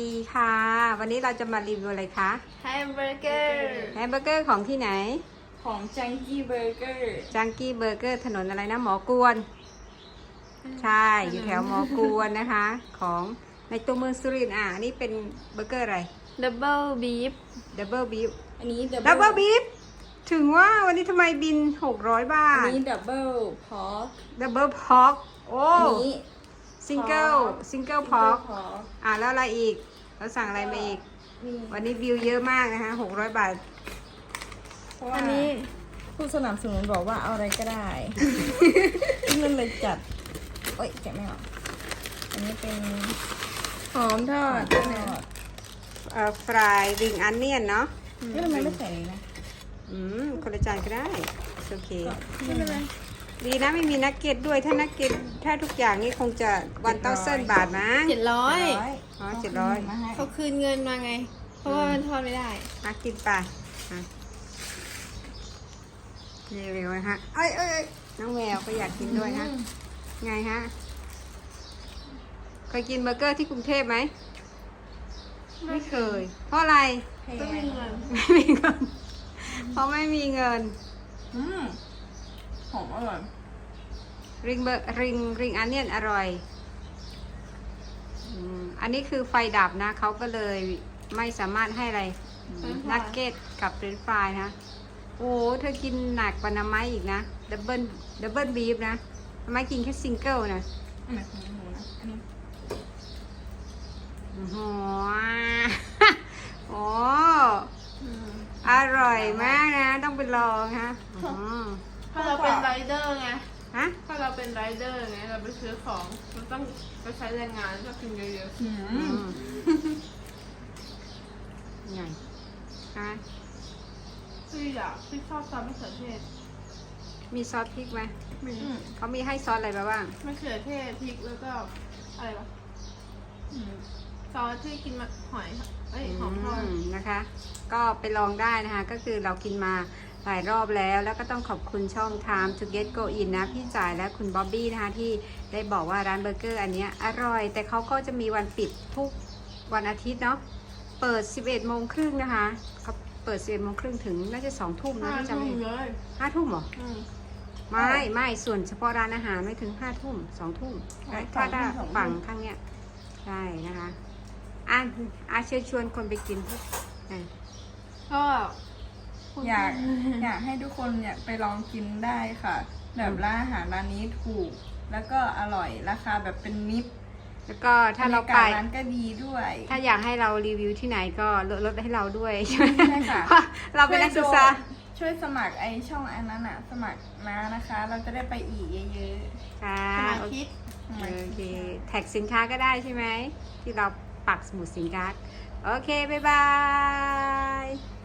ดีค่ะ วันนี้เราจะมารีวิวอะไรคะแฮมเบอร์เกอร์แฮมเบอร์เกอร์ของที่ไหน ของจังกี้เบอร์เกอร์จังกี้เบอร์เกอร์ถนนอะไรนะหมอกวน ใช่อยู่แถวหมอกวนนะคะ ของในตัวเมืองสุรินทร์อะอันนี่เป็นเบอร์เกอร์อะไรดับเบิลบีฟดับเบิลบีฟอันนี้ดับเบิลบีฟถึงว่าวันนี้ทำไมบิน 600 บาอันทนี้ดับเบิลพอร์ดับเบิลพอกโอ้อันนี้ซิงเกิล pork ซิงเกิลพอกอะแล้วอะไรอีก เราสั่งอะไรมาอีกนี่วันนี้วิวเยอะมากนะคะ600บาทเพราะว่าอันนี้ผู้สนับสนุนบอกว่าเอาอะไรก็ได้ นั่นเลยจัดโอ๊ยแกะไม่ออกอันนี้เป็นหอมทอดทอดเอ่อฟรายริงอันเนียนเนาะเอ๊ะทำไมไม่ใส่เลยนะอืมคนละจานก็ได้โอเค ไม่เป็นไร ดีนะไม่มีนักเก็ตด้วย ถ้านักเก็ตถ้าทุกอย่างนี่คงจะวันเต้าเส้นบาทมั้งเจ็ดร้อยอ๋อ700มาให้เขาคืนเงินมาไง เพราะว่ามันทอดไม่ได้มากินไปอะรีวิวนะฮะเอ้ยเอ้ยเอ้ยน้องแมวก็อยากกินด้วยฮะไงฮะ เคยกินเบอร์เกอร์ที่กรุงเทพไหม ไม่เคย เพราะอะไรแพไม่มีงเงิน ไม่มีเงิน เพราะไม่มีเงินอืม หอมอร่อยริงเบอร์ริงริงอันเนียนอร่อยอืมอันนี้คือไฟดับนะเขาก็เลยไม่สามารถให้อะไรนักเก็ตกับเฟรนช์ฟรายนะ โอ้เธอกินหนักกว่าน้ำไม้อีกนะดับเบิลดับเบิลบีฟนะน้ำไม้กินแค่ซิงเกิลนะอันไหนของหนูนะอันนี้โอ้โหโอ้อร่อยมากนะ ต้องไปลองฮะ เราเป็นไรเดอร์ไงเราไปซื้อของมันต้องไปใช้แรงงานก็กินเยอะอือืมมไงฮะๆพี่อยากพี่ชอบซอสมะเขือเทศมีซอสพริกไหมมีเขามีให้ซอสอะไรมาบ้าง มะเขือเทศพริกแล้วก็อะไรวะอืมซอสที่กินมาหอยเอ้ยหอมทอด มนะคะ ก็ไปลองได้นะคะ ก็คือเรากินมา หลายรอบแล้วแล้วก็ต้องขอบคุณช่อง Time to Get Go In นะ พี่จ่ายและคุณบ๊อบบี้นะคะที่ได้บอกว่าร้านเบอร์เกอร์อันเนี้ยอร่อย แต่เขาก็จะมีวันปิดทุกวันอาทิตย์เนาะเปิด 11โมงครึ่งนะคะเขาเปิด 11โมงครึ่งถึงน่าจะ2ทุ่มนะห้าที่จำทุ่ไม่มผิดเลยห้าทุ่มเหรออืมไม่ไม่ส่วนเฉพาะร้านอาหารไม่ถึงห้าทุ่มสองทุ่มถ้าถ้าฝั่งข้างเนี้ยใช่นะคะอะอาเชิญชวนคนไปกินอ่ะก็อยากอยากให้ทุกคนอยากไปลองกินได้ค่ะ แบบร้านอาหารร้านนี้ถูก แล้วก็อร่อยราคาแบบเป็นมิตรแล้วก็ถ้าเราบยไปกศร้านก็ดีด้วย ถ้าอยากให้เรารีวิวที่ไหนก็ลดลดให้เราด้วยใช่ไหมใช่ค่ะเพราะเราเป็นนักศึกษาช่วยสมัครไอช่องอันนั้นอะสมัครมานะคะ เราจะได้ไปอีกเยอะค่ะสมาคิดๆโอเคแท็กสินค้าก็ได้ใช่ไหมที่เราปักสมุดสินค้าโอเค บ๊ายบาย